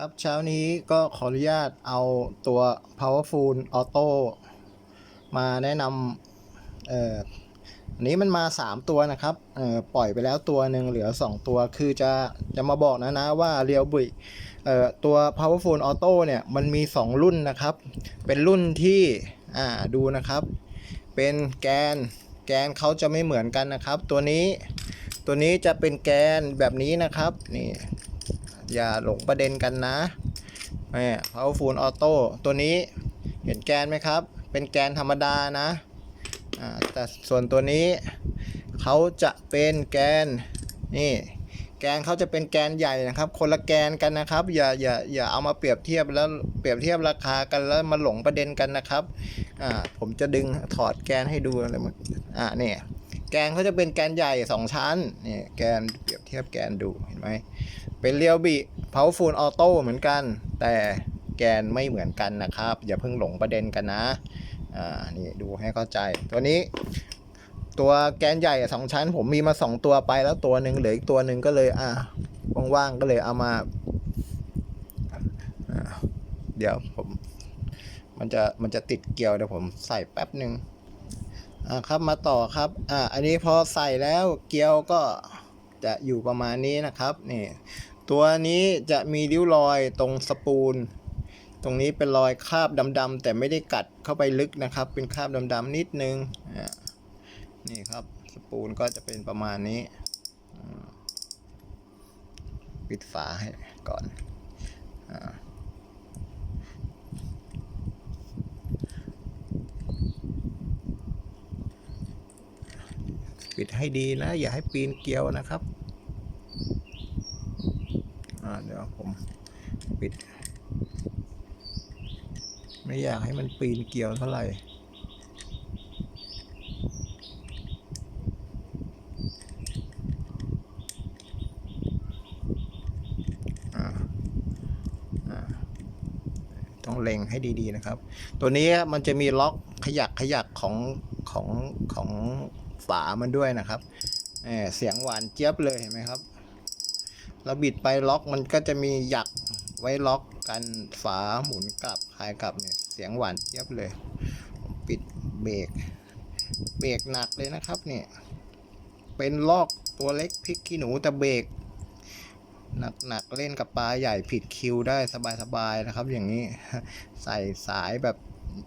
ครับเช้านี้ก็ขออนุญาตเอาตัว Powerful Auto มาแนะนำเอ่ออันนี้มันมา 3 ตัวนะครับเอ่อปล่อยไปแล้วตัวหนึ่งเหลือ 2 ตัวคือจะจะมาบอกนะนะว่าเรียวบุยเอ่อตัว Powerful Auto เนี่ยมันมี 2 รุ่นนะครับ เป็นรุ่นที่อ่าดูนะครับ เป็นแกนแกนเขาจะไม่เหมือนกันนะครับ ตัวนี้ตัวนี้จะเป็นแกนแบบนี้นะครับนี่ อย่าหลงประเด็นกันนะแม่ powerful auto ตัวนี้เห็นแกนไหมครับ เป็นแกนธรรมดานะแต่ส่วนตัวนี้เขาจะเป็นแกนนี่แกนเขาจะเป็นแกนใหญ่นะครับ คนละแกนกันนะครับ อย่าอย่าอย่าเอามาเปรียบเทียบแล้วเปรียบเทียบราคากันแล้วมาหลงประเด็นกันนะครับอ่าผมจะดึงถอดแกนให้ดูอะไรหมดอ่าเนี่ย แกนเขาจะเป็นแกนใหญ่สองชั้นนี่แกนเปรียบเทียบแกนดูเห็นไหมเป็นเรียวบิ powerful auto เหมือนกัน แต่แกนไม่เหมือนกันนะครับ อย่าเพิ่งหลงประเด็นกันนะอ่านี่ดูให้เข้าใจ ตัวนี้ ตัวแกนใหญ่สองชั้น ผมมีมาสองตัวไปแล้วตัวหนึ่งเหลืออีกตัวหนึ่งก็เลยอ่าว่างๆก็เลยเอามาอ่าเดี๋ยวผมมันจะมันจะติดเกี่ยวเดี๋ยวผมใส่แป๊บหนึ่ง อ่าครับมาต่อครับอ่าอันนี้พอใส่แล้วเกลียวก็จะอยู่ประมาณนี้นะครับนี่ตัวนี้จะมีริ้วรอยตรงสปูลตรงนี้เป็นรอยคราบดำๆแต่ไม่ได้กัดเข้าไปลึกนะครับ เป็นคราบดำๆนิดนึงอ่านี่ครับสปูลก็จะเป็นประมาณนี้ปิดฝาให้ก่อนอ่า ปิดให้ดีนะ อย่าให้ปีนเกลียวนะครับเดี๋ยวผมปิด ไม่อยากให้มันปีนเกี่ยวเท่าไหร่ต้องเล็งให้ดีๆนะครับ ตัวนี้มันจะมีล็อกขยักขยักของของของ ฝามันด้วยนะครับเอ่อเสียงหวานเจี๊ยบเลยเห็นไหมครับเราบิดไปล็อกมันก็จะมีหยักไว้ล็อกกันฝาหมุนกลับคลายกลับเนี่ยเสียงหวานเจี๊ยบเลย ปิดเบรกเบรกหนักเลยนะครับเนี่ยเป็นลอกตัวเล็กพริกขี้หนูแต่เบรกหนักๆเล่นกับปลาใหญ่ผิดคิวได้สบายๆนะครับ อย่างนี้ใส่สายแบบ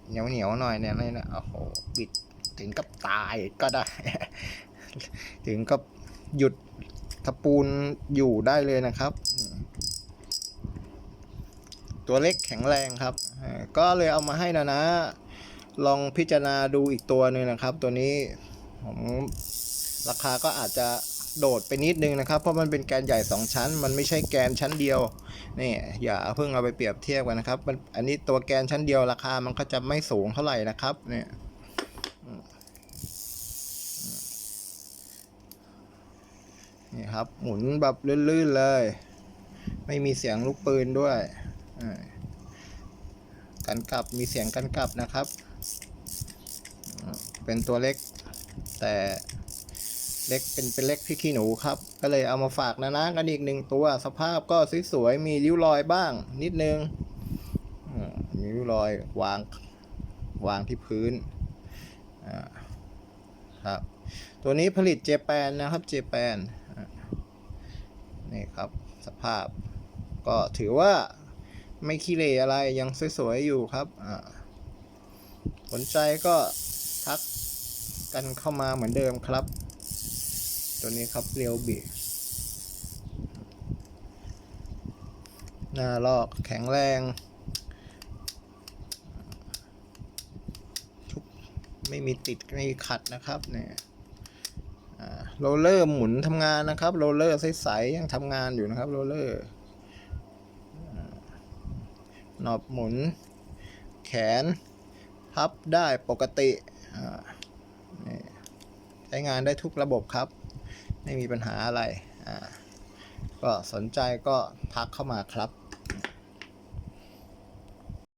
เหนียวๆหน่อยเนี่ยนี่นะโอ้โหบิด ถึงกับตายก็ได้ ถึงกับหยุดตะปูนอยู่ได้เลยนะครับ ตัวเล็กแข็งแรงครับ ก็เลยเอามาให้นะนะ ลองพิจารณาดูอีกตัวหนึ่งนะครับ ตัวนี้ผมราคาก็อาจจะโดดไปนิดนึงนะครับ เพราะมันเป็นแกนใหญ่ 2 ชั้น มันไม่ใช่แกนชั้นเดียวนี่อย่าเพิ่งเอาไปเปรียบเทียบกันนะครับมันอันนี้ตัวแกนชั้นเดียวราคามันก็จะไม่สูงเท่าไหร่นะครับเนี่ย นี่ครับ หมุนแบบลื่นๆเลย ไม่มีเสียงลูกปืนด้วยอ่ากันกลับมีเสียงกันกลับนะครับ เป็นตัวเล็ก แต่เล็กเป็นเป็นเล็กพี่ขี้หนูครับ ก็เลยเอามาฝากนะนะกันอีกหนึ่งตัวสภาพก็สวยๆมีริ้วรอยบ้าง นิดนึงมีริ้วรอยวางวางที่พื้นครับ ตัวนี้ผลิตเจแปนนะครับเจแปน นี่ครับ สภาพ ก็ถือว่าไม่ขี้เหร่อะไรยังสวยๆอยู่ครับสนใจก็ทักกันเข้ามาเหมือนเดิมครับ ตัวนี้ครับเรียวบีหน้าลอกแข็งแรงไม่มีติดไม่มีขัดนะครับเนี่ย โรลเลอร์หมุนทำงานนะครับโรลเลอร์ใสๆยังทำงานอยู่นะครับโรลเลอร์หนอบหมุน แขน พับได้ปกติใช้งานได้ทุกระบบครับ ไม่มีปัญหาอะไร ก็สนใจก็ทักเข้ามาครับ